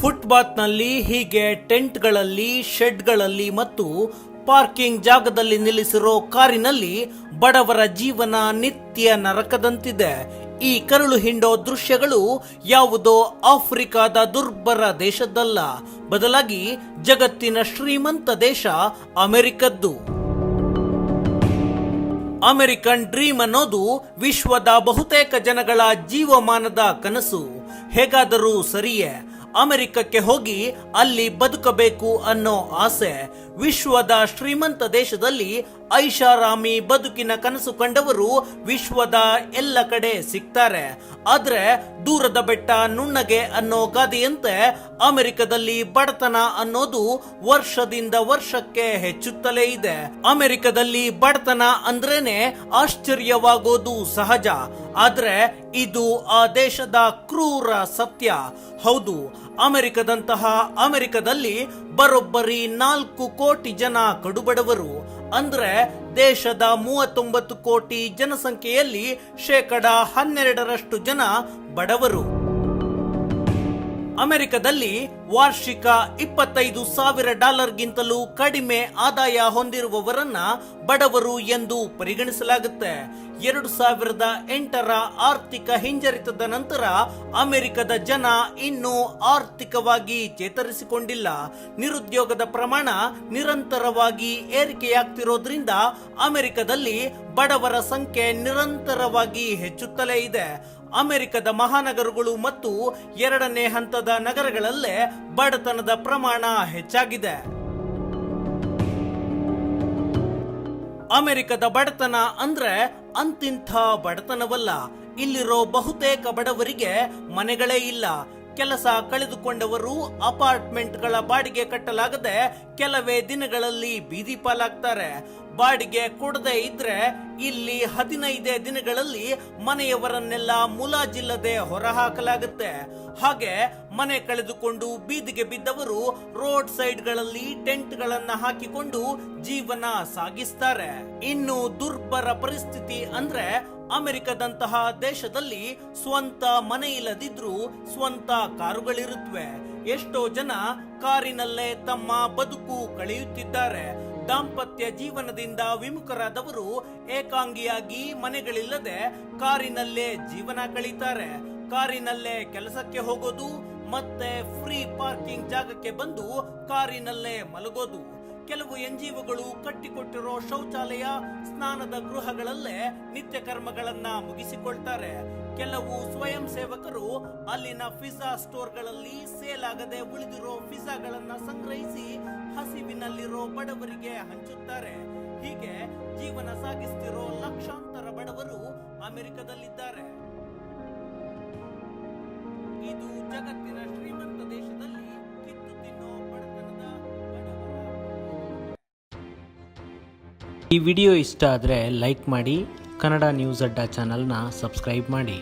ಫುಟ್ಪಾತ್ನಲ್ಲಿ ಹೀಗೆ ಟೆಂಟ್ಗಳಲ್ಲಿ ಶೆಡ್ಗಳಲ್ಲಿ ಮತ್ತು ಪಾರ್ಕಿಂಗ್ ಜಾಗದಲ್ಲಿ ನಿಲ್ಲಿಸಿರೋ ಕಾರಿನಲ್ಲಿ ಬಡವರ ಜೀವನ ನಿತ್ಯ ನರಕದಂತಿದೆ. ಈ ಕರುಳು ಹಿಂಡೋ ದೃಶ್ಯಗಳು ಯಾವುದೋ ಆಫ್ರಿಕಾದ ದುರ್ಬರ ದೇಶದ್ದಲ್ಲ. ಬದಲಾಗಿ ಜಗತ್ತಿನ ಶ್ರೀಮಂತ ದೇಶ ಅಮೆರಿಕದ್ದು. ಅಮೆರಿಕನ್ ಡ್ರೀಮ್ ಅನ್ನೋದು ವಿಶ್ವದ ಬಹುತೇಕ ಜನಗಳ ಜೀವಮಾನದ ಕನಸು. ಹೇಗಾದರೂ ಸರಿಯೇ, ಅಮೆರಿಕಕ್ಕೆ ಹೋಗಿ ಅಲ್ಲಿ ಬದುಕಬೇಕು ಅನ್ನೋ ಆಸೆ ವಿಶ್ವದ ಶ್ರೀಮಂತ ದೇಶದಲ್ಲಿ ಐಷಾರಾಮಿ ಬದುಕಿನ ಕನಸು ಕಂಡವರು ವಿಶ್ವದ ಎಲ್ಲ ಕಡೆ ಸಿಗ್ತಾರೆ ಆದ್ರೆ ದೂರದ ಬೆಟ್ಟ ನುಣ್ಣಗೆ ಅನ್ನೋ ಗಾದೆಯಂತೆ ಅಮೆರಿಕದಲ್ಲಿ ಬಡತನ ಅನ್ನೋದು ವರ್ಷದಿಂದ ವರ್ಷಕ್ಕೆ ಹೆಚ್ಚುತ್ತಲೇ ಇದೆ. ಅಮೆರಿಕದಲ್ಲಿ ಬಡತನ ಅಂದ್ರೇನೆ ಆಶ್ಚರ್ಯವಾಗೋದು ಸಹಜ. ಆದ್ರೆ ಇದು ಆ ದೇಶದ ಕ್ರೂರ ಸತ್ಯ. ಹೌದು, ಅಮೆರಿಕದಂತಹ ಅಮೆರಿಕದಲ್ಲಿ ಬರೋಬ್ಬರಿ ನಾಲ್ಕು ಕೋಟಿ ಜನ ಕಡುಬಡವರು. ಅಂದ್ರೆ ದೇಶದ ಮೂವತ್ತೊಂಬತ್ತು ಕೋಟಿ ಜನಸಂಖ್ಯೆಯಲ್ಲಿ ಶೇಕಡ ಹನ್ನೆರಡರಷ್ಟು ಜನ ಬಡವರು. ಅಮೆರಿಕದಲ್ಲಿ ವಾರ್ಷಿಕ ಇಪ್ಪತ್ತೈದು ಸಾವಿರ ಡಾಲರ್ಗಿಂತಲೂ ಕಡಿಮೆ ಆದಾಯ ಹೊಂದಿರುವವರನ್ನ ಬಡವರು ಎಂದು ಪರಿಗಣಿಸಲಾಗುತ್ತೆ. ಎರಡು ಸಾವಿರದ ಎಂಟರ ಆರ್ಥಿಕ ಹಿಂಜರಿತದ ನಂತರ ಅಮೆರಿಕದ ಜನ ಇನ್ನೂ ಆರ್ಥಿಕವಾಗಿ ಚೇತರಿಸಿಕೊಂಡಿಲ್ಲ. ನಿರುದ್ಯೋಗದ ಪ್ರಮಾಣ ನಿರಂತರವಾಗಿ ಏರಿಕೆಯಾಗ್ತಿರೋದ್ರಿಂದ ಅಮೆರಿಕದಲ್ಲಿ ಬಡವರ ಸಂಖ್ಯೆ ನಿರಂತರವಾಗಿ ಹೆಚ್ಚುತ್ತಲೇ ಇದೆ. ಅಮೆರಿಕದ ಮಹಾನಗರಗಳು ಮತ್ತು ಎರಡನೇ ಹಂತದ ನಗರಗಳಲ್ಲೇ ಬಡತನದ ಪ್ರಮಾಣ ಹೆಚ್ಚಾಗಿದೆ. ಅಮೆರಿಕದ ಬಡತನ ಅಂದ್ರೆ ಅಂತಿಂಥ ಬಡತನವಲ್ಲ. ಇಲ್ಲಿರೋ ಬಹುತೇಕ ಬಡವರಿಗೆ ಮನೆಗಳೇ ಇಲ್ಲ. ಕೆಲಸ ಕಳೆದುಕೊಂಡವರು ಅಪಾರ್ಟ್ಮೆಂಟ್ಗಳ ಬಾಡಿಗೆ ಕಟ್ಟಲಾಗದೆ ಕೆಲವೇ ದಿನಗಳಲ್ಲಿ ಬೀದಿ ಪಾಲಾಗ್ತಾರೆ. ಬಾಡಿಗೆ ಕೊಡದೆ ಇದ್ರೆ ಇಲ್ಲಿ ಹದಿನೈದೇ ದಿನಗಳಲ್ಲಿ ಮನೆಯವರನ್ನೆಲ್ಲ ಮುಲಾಜಿಲ್ಲದೆ ಹೊರಹಾಕಲಾಗುತ್ತೆ. ಹಾಗೆ ಮನೆ ಕಳೆದುಕೊಂಡು ಬೀದಿಗೆ ಬಿದ್ದವರು ರೋಡ್ ಸೈಡ್ಗಳಲ್ಲಿ ಟೆಂಟ್ಗಳನ್ನು ಹಾಕಿಕೊಂಡು ಜೀವನ ಸಾಗಿಸ್ತಾರೆ. ಇನ್ನು ದುರ್ಬರ ಪರಿಸ್ಥಿತಿ ಅಂದ್ರೆ ಅಮೆರಿಕದಂತಹ ದೇಶದಲ್ಲಿ ಸ್ವಂತ ಮನೆ ಇಲ್ಲದಿದ್ರೂ ಸ್ವಂತ ಕಾರುಗಳಿರುತ್ತವೆ ಎಷ್ಟೋ ಜನ ಕಾರಿನಲ್ಲೇ ತಮ್ಮ ಬದುಕು ಕಳೆಯುತ್ತಿದ್ದಾರೆ. ದಾಂಪತ್ಯ ಜೀವನದಿಂದ ವಿಮುಖರಾದವರು ಏಕಾಂಗಿಯಾಗಿ ಮನೆಗಳಿಲ್ಲದೆ ಕಾರಿನಲ್ಲೇ ಜೀವನ ಕಳೀತಾರೆ. ಕಾರಿನಲ್ಲೇ ಕೆಲಸಕ್ಕೆ ಹೋಗೋದು, ಮತ್ತೆ ಫ್ರೀ ಪಾರ್ಕಿಂಗ್ ಜಾಗಕ್ಕೆ ಬಂದು ಕಾರಿನಲ್ಲೇ ಮಲಗೋದು. ಕೆಲವು ಎನ್ಜಿಒಗಳು ಕಟ್ಟಿಕೊಟ್ಟಿರೋ ಶೌಚಾಲಯ ಸ್ನಾನದ ಗೃಹಗಳಲ್ಲೇ ನಿತ್ಯ ಕರ್ಮಗಳನ್ನ ಮುಗಿಸಿಕೊಳ್ತಾರೆ. ಕೆಲವು ಸ್ವಯಂ ಸೇವಕರು ಅಲ್ಲಿನ ಫಿಜಾ ಸ್ಟೋರ್ಗಳಲ್ಲಿ ಸೇಲ್ ಆಗದೆ ಉಳಿದಿರೋ ಫಿಜಾಗಳನ್ನ ಸಂಗ್ರಹಿಸಿ ಹಸಿವಿನಲ್ಲಿರೋ ಬಡವರಿಗೆ ಹಂಚುತ್ತಾರೆ. ಹೀಗೆ ಜೀವನ ಸಾಗಿಸ್ತಿರೋ ಲಕ್ಷಾಂತರ ಬಡವರು ಅಮೆರಿಕದಲ್ಲಿದ್ದಾರೆ. ಇದು ಜಗತ್ತಿನ ಶ್ರೀಮಂತ ಈ ವಿಡಿಯೋ ಇಷ್ಟ ಆದರೆ ಲೈಕ್ ಮಾಡಿ ಕನ್ನಡ ನ್ಯೂಸ್ ಅಡ್ಡ ಚಾನಲ್ನ ಸಬ್ಸ್ಕ್ರೈಬ್ ಮಾಡಿ.